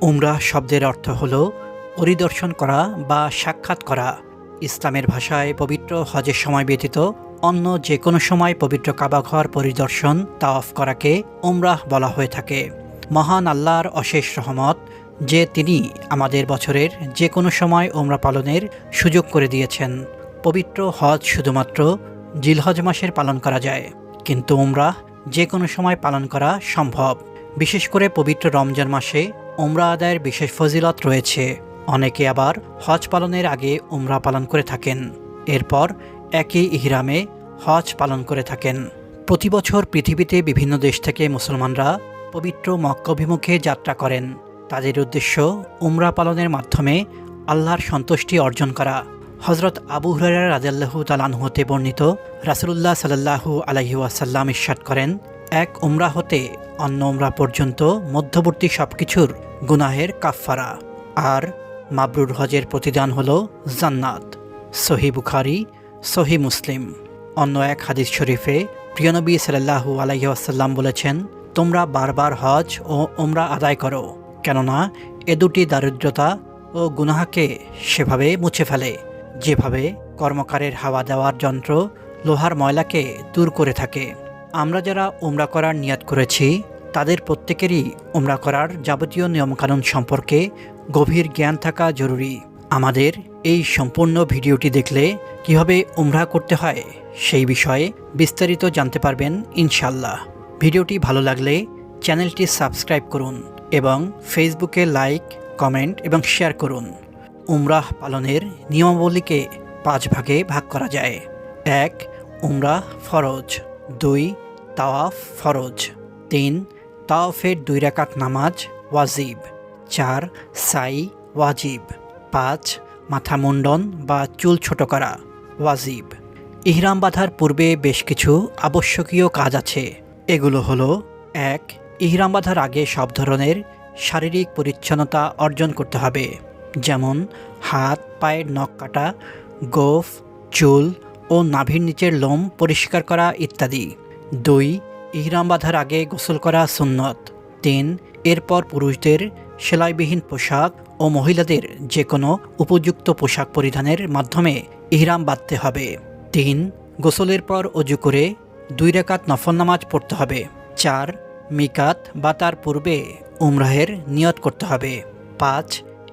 উমরাহ শব্দের অর্থ হল পরিদর্শন করা বা সাক্ষাৎ করা। ইসলামের ভাষায় পবিত্র হজের সময় ব্যতীত অন্য যে কোনো সময় পবিত্র কাবাঘর পরিদর্শন, তাওয়াফ করাকে উমরাহ বলা হয়ে থাকে। মহান আল্লাহর অশেষ রহমত যে তিনি আমাদের বছরের যে কোনো সময় ওমরা পালনের সুযোগ করে দিয়েছেন। পবিত্র হজ শুধুমাত্র জিলহজ মাসের পালন করা যায়, কিন্তু উমরাহ যে কোনো সময় পালন করা সম্ভব। বিশেষ করে পবিত্র রমজান মাসে উমরা আদায়ের বিশেষ ফজিলত রয়েছে। অনেকে আবার হজ পালনের আগে উমরা পালন করে থাকেন। এরপর একই ইহরামে হজ পালন করে থাকেন। প্রতি বছর পৃথিবীতে বিভিন্ন দেশ থেকে মুসলমানরা পবিত্র মক্কা অভিমুখে যাত্রা করেন। তাদের উদ্দেশ্য উমরা পালনের মাধ্যমে আল্লাহর সন্তুষ্টি অর্জন করা। হজরত আবু হুরারা রাজাল্লাহু তালানহু হতে বর্ণিত রাসুলুল্লাহ সাল্লাহু আলাইহু আসাল্লাম ইস্বাদ করেন, এক উমরা হতে অন্য উমরা পর্যন্ত মধ্যবর্তী সবকিছুর গুনাহের কাফফারা। আর মাবরুর হজের প্রতিদান হল জান্নাত। সহি বুখারি, সহি মুসলিম। অন্য এক হাদিস শরীফে প্রিয়নবী সাল্লাহু আলাইহি আসাল্লাম বলেছেন, তোমরা বারবার হজ ও উমরা আদায় করো, কেননা এ দুটি দারিদ্রতা ও গুনাহাকে সেভাবে মুছে ফেলে। যেভাবে কর্মকারের হাওয়া দেওয়ার যন্ত্র লোহার ময়লাকে দূর করে থাকে। আমরা যারা উমরা করার নিয়াত করেছি তাদের প্রত্যেকেরই উমরা করার যাবতীয় নিয়মকানুন সম্পর্কে গভীর জ্ঞান থাকা জরুরি। আমাদের এই সম্পূর্ণ ভিডিওটি দেখলে কীভাবে উমরা করতে হয় সেই বিষয়ে বিস্তারিত জানতে পারবেন ইনশাল্লাহ ভিডিওটি ভালো লাগলে চ্যানেলটি সাবস্ক্রাইব করুন এবং ফেসবুকে লাইক, কমেন্ট এবং শেয়ার করুন। উমরাহ পালনের নিয়মাবলীকে পাঁচ ভাগে ভাগ করা যায়। এক উমরাহ ফরজ। দুই, তাওয়াফ ফরজ। তিন তাওয়াফের দুই রাকাত নামাজ ওয়াজিব। চার, সাই ওয়াজিব। পাঁচ মাথা মুন্ডন বা চুল ছোট করা ওয়াজিব। ইহরাম বাঁধার পূর্বে বেশ কিছু আবশ্যকীয় কাজ আছে। এগুলো হলো, এক, ইহরাম বাঁধার আগে সব ধরনের শারীরিক পরিচ্ছন্নতা অর্জন করতে হবে। যেমন, হাত, পায়ের নখ কাটা, গোফ, চুল ও নাভির নিচের লোম পরিষ্কার করা ইত্যাদি। দুই ইহরাম বাঁধার আগে গোসল করা সুন্নত। তিন, এরপর পুরুষদের সেলাইবিহীন পোশাক ও মহিলাদের যে কোনো উপযুক্ত পোশাক পরিধানের মাধ্যমে ইহরাম বাঁধতে হবে। তিন, গোসলের পর অজু করে দুই রেকাত নফল নামাজ পড়তে হবে। চার, মিকাত বা তার পূর্বে উমরাহের নিয়ত করতে হবে। পাঁচ,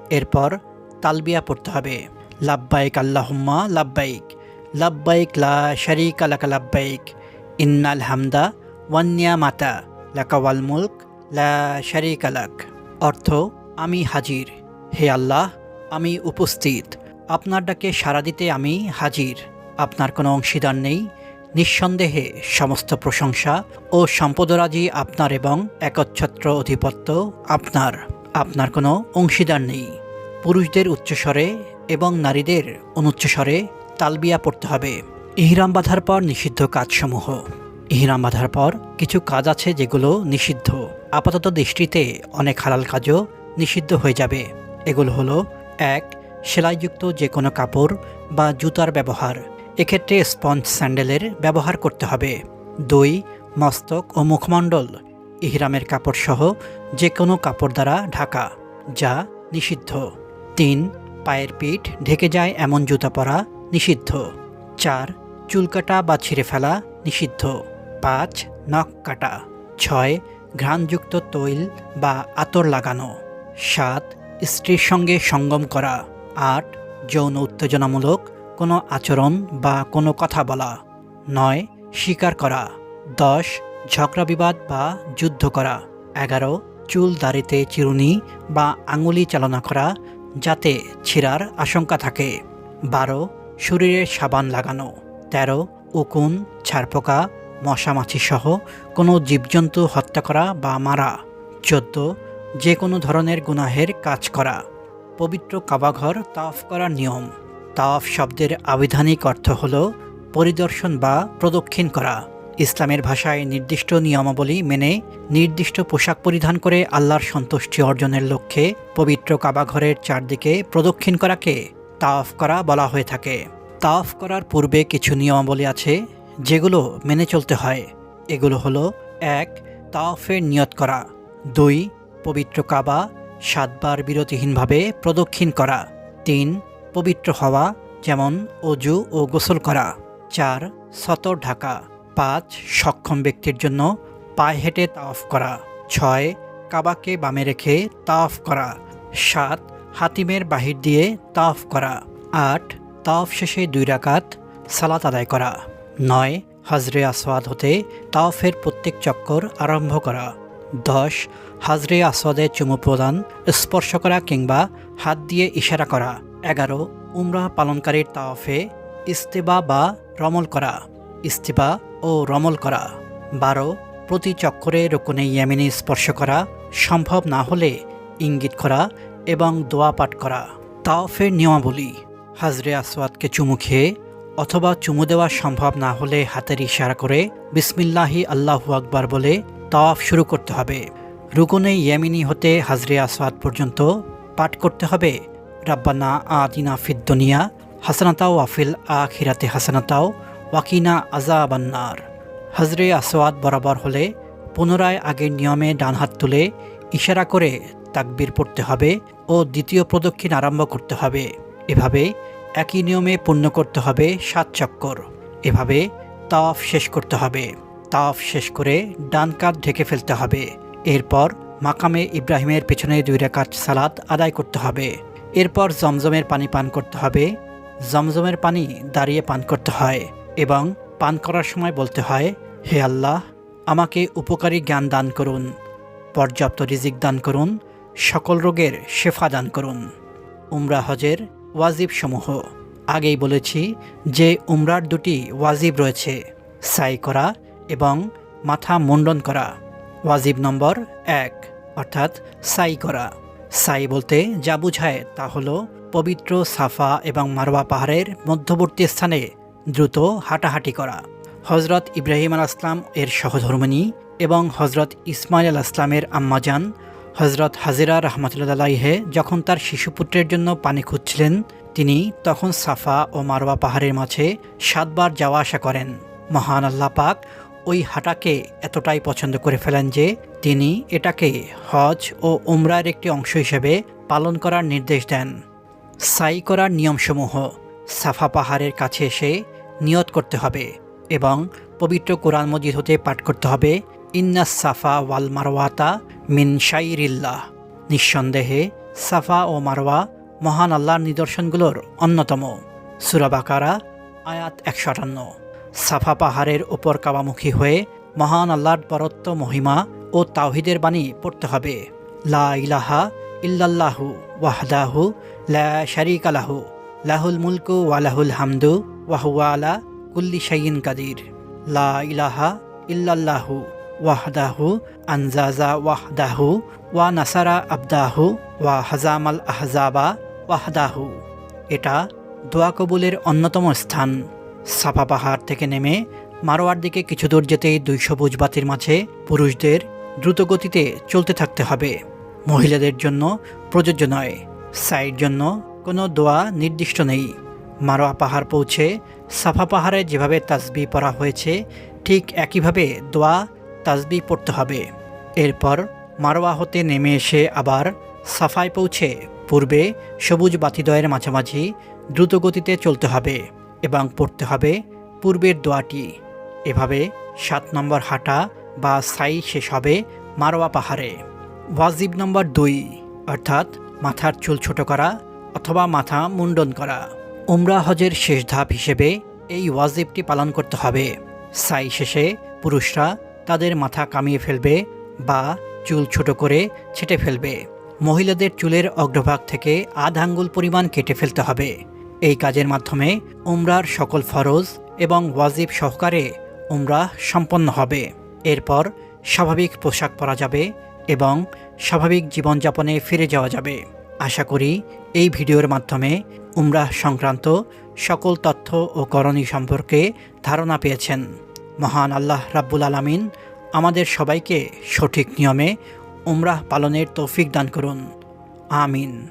এরপর তালবিয়া পড়তে হবে। লাব্বাইক আল্লাহুম্মা, লাব্বাইক। লাব্বাইক লা শারিক আলাকা লাব্বাইক। ইন্নাল হামদা ওয়ান্নিয়া মাতা লাকাওয়াল মুলক, লা শারিক আলাক অর্থ, আমি হাজির। হে আল্লাহ, আমি উপস্থিত। আপনার ডাকে সাড়া দিতে আমি হাজির। আপনার কোনো অংশীদার নেই। নিঃসন্দেহে সমস্ত প্রশংসা ও সম্পদরাজি আপনার এবং একচ্ছত্র অধিপত্য আপনার। আপনার কোনো অংশীদার নেই। পুরুষদের উচ্চস্বরে এবং নারীদের অনুচ্চস্বরে তালবিয়া পড়তে হবে। ইহরাম বাঁধার পর নিষিদ্ধ কাজসমূহ। ইহরাম বাঁধার পর কিছু কাজ আছে যেগুলো নিষিদ্ধ। আপাতত দৃষ্টিতে অনেক হালাল কাজও নিষিদ্ধ হয়ে যাবে। এগুলো হলো, এক, সেলাইযুক্ত যে কোনো কাপড় বা জুতার ব্যবহার। এক্ষেত্রে স্পঞ্জ স্যান্ডেলের ব্যবহার করতে হবে। দুই, মস্তক ও মুখমণ্ডল, ইহরামের কাপড় সহ যে কোনো কাপড় দ্বারা ঢাকা, যা নিষিদ্ধ। তিন, পায়ের পিঠ ঢেকে যায় এমন জুতা পরা নিষিদ্ধ। চার, চুল কাটা বা ছিঁড়ে ফেলা নিষিদ্ধ। পাঁচ, নখ কাটা। ছয়, ঘ্রাণযুক্ত তৈল বা আতর লাগানো। সাত, স্ত্রীর সঙ্গে সঙ্গম করা। আট, যৌন উত্তেজনামূলক কোনো আচরণ বা কোনো কথা বলা। নয় স্বীকার করা। দশ, ঝগড়া বিবাদ বা যুদ্ধ করা। এগারো, চুল দাড়িতে চিরুনি বা আঙুলি চালনা করা যাতে ছিঁড়ার আশঙ্কা থাকে। বারো, শরীরে সাবান লাগানো। তেরো, উকুন ছারপোকা মশামাছি সহ কোনো জীবজন্তু হত্যা করা বা মারা চোদ্দ যে কোনো ধরনের গুনাহের কাজ করা। পবিত্র কাবাঘর তাওয়াফ করার নিয়ম। তাওয়াফ শব্দের আবিধানিক অর্থ হল পরিদর্শন বা প্রদক্ষিণ করা। ইসলামের ভাষায় নির্দিষ্ট নিয়মাবলী মেনে নির্দিষ্ট পোশাক পরিধান করে আল্লাহর সন্তুষ্টি অর্জনের লক্ষ্যে পবিত্র কাবাঘরের চারদিকে প্রদক্ষিণ করাকে তাওয়াফ করা বলা হয়ে থাকে। তাওয়াফ করার পূর্বে কিছু নিয়মাবলী আছে। যেগুলো মেনে চলতে হয়। এগুলো হলো, এক তাওয়াফের নিয়ত করা। দুই, পবিত্র কাবা সাতবার বিরতিহীনভাবে প্রদক্ষিণ করা। তিন, পবিত্র হওয়া, যেমন অজু ও গোসল করা। চার, সতর ঢাকা। পাঁচ, সক্ষম ব্যক্তির জন্য পায়ে হেঁটে তাওয়াফ করা। ছয়, কাবাকে বামে রেখে তাওয়াফ করা। সাত, হাতিমের বাহির দিয়ে তাওয়াফ করা। আট তাওয়াফ শেষে দুই রাকাত সালাত আদায় করা। নয়, হাজরে আসওয়াদ হতে তাওফের প্রত্যেক চক্কর আরম্ভ করা। দশ, হাজরে আসওয়াদের চুমু প্রদান, স্পর্শ করা কিংবা হাত দিয়ে ইশারা করা। এগারো, উমরা পালনকারীর তাওফে ইস্তেবা বা রমল করা। ইস্তিবা ও রমল করা। বারো, প্রতি চক্করে রুকুনে ইয়ামিনী স্পর্শ করা সম্ভব না হলে ইঙ্গিত করা এবং দোয়া পাঠ করা। তাওফের নিয়মাবলী। হাজরে আসওয়াদকে চুমু খেয়ে অথবা চুমু দেওয়া সম্ভব না হলে হাতের ইশারা করে বিসমিল্লাহি আল্লাহু আকবার বলে তাওয়াফ শুরু করতে হবে। রুকুনে ইয়ামিনী হতে হাজরে আসওয়াদ পর্যন্ত পাঠ করতে হবে। রাব্বানা আদিনা ফিদ্দুনিয়া হাসানাতাও আফিল আখিরাতে হাসানাতাও ওয়াকিনা আজাবান্নার হাজরে আসওয়াদ বরাবর হলে পুনরায় আগের নিয়মে ডান হাত তুলে ইশারা করে তাকবির পড়তে হবে ও দ্বিতীয় প্রদক্ষিণ আরম্ভ করতে হবে। এভাবে একই নিয়মে পূর্ণ করতে হবে সাত চক্কর। এভাবে তাওয়াফ শেষ করতে হবে। তাওয়াফ শেষ করে ডান কাত ঢেকে ফেলতে হবে। এরপর মাকামে ইব্রাহিমের পেছনে দুই রেখাত সালাদ আদায় করতে হবে। এরপর জমজমের পানি পান করতে হবে। জমজমের পানি দাঁড়িয়ে পান করতে হয় এবং পান করার সময় বলতে হয়, হে আল্লাহ, আমাকে উপকারী জ্ঞান দান করুন, পর্যাপ্ত রিজিক দান করুন, সকল রোগের শেফা দান করুন। উমরা হজের ওয়াজিব সমূহ আগেই বলেছি যে উমরার দুটি ওয়াজিব রয়েছে, সাই করা এবং মাথা মুন্ডন করা। ওয়াজিব নম্বর এক, অর্থাৎ সাই করা। সাই বলতে যা বুঝায় তা হলো পবিত্র সাফা এবং মারওয়া পাহাড়ের মধ্যবর্তী স্থানে দ্রুত হাঁটাহাঁটি করা। হজরত ইব্রাহিম আল আসলাম এর সহধর্মিনী এবং হজরত ইসমাইল আল আসলামের আম্মাজান হজরত হাজিরা রহমতুল্লাহে যখন তার শিশুপুত্রের জন্য পানি খুঁজছিলেন, তিনি তখন সাফা ও মারওয়া পাহাড়ের মাঝে সাতবার যাওয়া আসা করেন। মহান আল্লাহ পাক ওই হাঁটাকে এতটাই পছন্দ করে ফেলেন যে, তিনি এটাকে হজ ও উমরার একটি অংশ হিসেবে পালন করার নির্দেশ দেন। সাই করার নিয়মসমূহ সাফা পাহাড়ের কাছে এসে নিয়ত করতে হবে এবং পবিত্র কোরআন মজিদ হতে পাঠ করতে হবে। ইন্না সাফা ওয়াল মারওয়াতা মিন শাইরিল্লাহ। নিঃসন্দেহে সাফা ও মারওয়া মহান আল্লাহর নিদর্শনগুলোর অন্যতম। সুরাবাকারা আয়াত একশো আটান্ন। সাফা পাহাড়ের ওপর কাবামুখী হয়ে মহান আল্লাহর পরত্ব মহিমা ও তাওহিদের বাণী পড়তে হবে। লা ইলাহা ইল্লাল্লাহু ওয়াহদাহু লা শারিক আলাহু লাহুল মুলকু ওয়ালাহুল হামদু ওয়াহুয়া আলা কুল্লি শাইন কাদির। লা ইলাহা ইল্লাল্লাহু ওয়াহদাহু, আনজাজা ওয়াহদাহু, ওয়া নাসারা আবদাহু, ওয়া হাজামাল আহজাবা ওয়াহদাহু। এটা দোয়া কবুলের অন্যতম স্থান। সাফা পাহাড় থেকে নেমে মারোয়ার দিকে কিছু দূর যেতেই দুই সবুজ বাতির মাঝে পুরুষদের দ্রুতগতিতে চলতে থাকতে হবে। মহিলাদের জন্য প্রযোজ্য নয়। সাইড জন্য কোনো দোয়া নির্দিষ্ট নেই। মারোয়া পাহাড় পৌঁছে সাফা পাহাড়ে যেভাবে তাসবি পড়া হয়েছে, ঠিক একইভাবে দোয়া তাসবি পড়তে হবে। এরপর মারোয়া হতে নেমে এসে আবার সাফায় পৌঁছে পূর্বে সবুজ বাতিদয়ের মাঝামাঝি দ্রুতগতিতে চলতে হবে এবং পড়তে হবে পূর্বের দোয়াটি। এভাবে সাত নম্বর হাঁটা বা সাই শেষ হবে মারোয়া পাহাড়ে। ওয়াজিব নম্বর দুই, অর্থাৎ মাথার চুল ছোট করা অথবা মাথা মুন্ডন করা। উমরা হজের শেষ ধাপ হিসেবে এই ওয়াজিবটি পালন করতে হবে। সাই শেষে পুরুষরা তাদের মাথা কামিয়ে ফেলবে বা চুল ছোট করে ছেটে ফেলবে। মহিলাদের চুলের অগ্রভাগ থেকে আধ আঙ্গুল পরিমাণ কেটে ফেলতে হবে। এই কাজের মাধ্যমে উমরার সকল ফরজ এবং ওয়াজিব সহকারে উমরা সম্পন্ন হবে। এরপর স্বাভাবিক পোশাক পরা যাবে এবং স্বাভাবিক জীবনযাপনে ফিরে যাওয়া যাবে। আশা করি এই ভিডিওর মাধ্যমে উমরাহ সংক্রান্ত সকল তথ্য ও করণী সম্পর্কে ধারণা পেয়েছেন। মহান আল্লাহ রাব্বুল আলামিন আমাদের সবাইকে সঠিক নিয়মে উমরাহ পালনের তৌফিক দান করুন। আমিন।